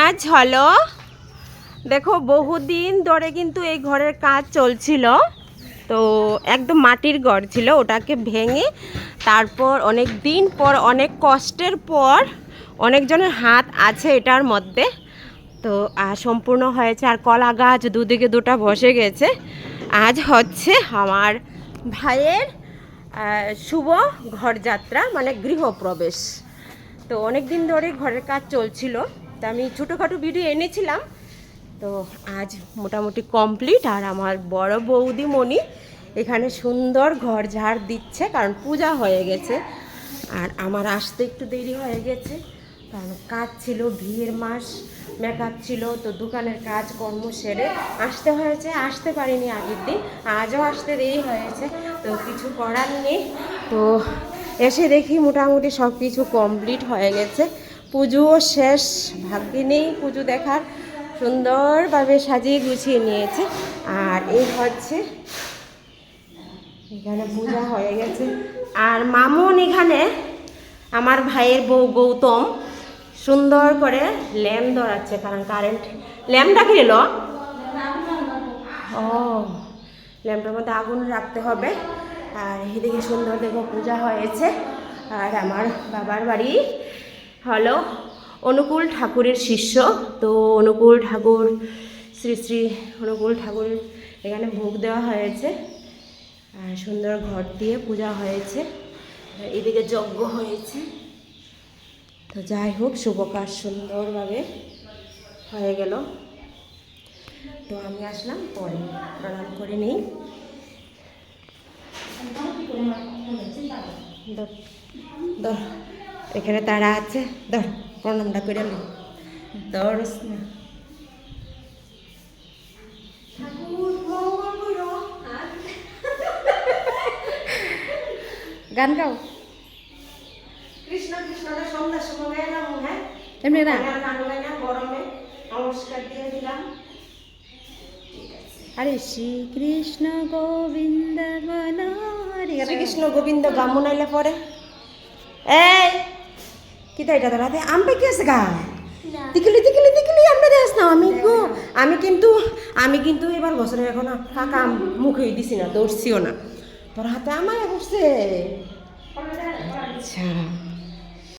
আজ হলো, দেখো বহুদিন ধরে কিন্তু এই ঘরের কাজ চলছিল। তো একদম মাটির ঘর ছিল, ওটাকে ভেঙে তারপর অনেক দিন পর, অনেক কষ্টের পর অনেকজনের হাত আছে এটার মধ্যে। তো সম্পূর্ণ হয়েছে আর কলা গাছ দুদিকে দুটা বসে গেছে। আজ হচ্ছে আমার ভাইয়ের শুভ ঘরযাত্রা মানে গৃহপ্রবেশ। তো অনেক দিন ধরে ঘরের কাজ চলছিল। তা আমি ছোটোখাটো ভিডিও এনেছিলাম। তো আজ মোটামুটি কমপ্লিট আর আমার বড় বৌদি মণি এখানে সুন্দর ঘর ঝাড় দিচ্ছে, কারণ পূজা হয়ে গেছে। আর আমার আসতে একটু দেরি হয়ে গেছে, কারণ কাজ ছিল বিয়ের মাস মেকআপ ছিল, তো দোকানের কাজ কর্ম সেরে আসতে হয়েছে, আসতে পারিনি আগের দিন, আজও আসতে দেরি হয়েছে, তো কিছু করার নেই। তো এসে দেখি মোটামুটি সব কিছু কমপ্লিট হয়ে গেছে। পুজোও শেষ, ভাগ্যে নেই পুজো দেখার। সুন্দরভাবে সাজিয়ে গুছিয়ে নিয়েছে। আর এই হচ্ছে, এখানে পূজা হয়ে গেছে। আর মামুন এখানে, আমার ভাইয়ের বউ গৌতম, সুন্দর করে ল্যাম্প ধরাচ্ছে, কারণ কারেন্ট ল্যাম্পটা কি এলো ও ল্যাম্পটার মধ্যে আগুন রাখতে হবে। আর এদিকে সুন্দর দেখো পূজা হয়েছে। আর আমার বাবার বাড়ি। হলো অনুকূল ঠাকুরের শিষ্য। তো অনুকূল ঠাকুর শ্রী শ্রী অনুকূল ঠাকুরের এখানে ভোগ দেওয়া হয়েছে। আর সুন্দর ঘর দিয়ে পূজা হয়েছে। এদিকে যজ্ঞ হয়েছে। তো যাই হোক শুভ কাজ সুন্দরভাবে হয়ে গেল। তো আমি আসলাম পরে প্রণাম করে নিই। ধর। এখানে তারা আছে। ধর প্রণামটা করে আমি ধর না। গান গাও। কৃষ্ণ কৃষ্ণ সন্ধ্যার সময় গেলাম হ্যাঁ। এমনি না? গান গাই না গরমে। নমস্কার দিয়ে দিলাম। আরে শ্রীকৃষ্ণ গোবিন্দ বনহরি শ্রীকৃষ্ণ গোবিন্দ গামু নাইলে পরে। এই! কি তাই এটা দাঁড়াতে? আমপে কি আছে গা? তিকিলি তিকিলি তিকিলি আমরা দেখ না আমি গো আমি কিন্তু আমি কিন্তু এবার বছরের এখন ফাঁকা মুখে দিছি না দৌড়ছিও না। তোর হাতে আমার বসছে। আচ্ছা।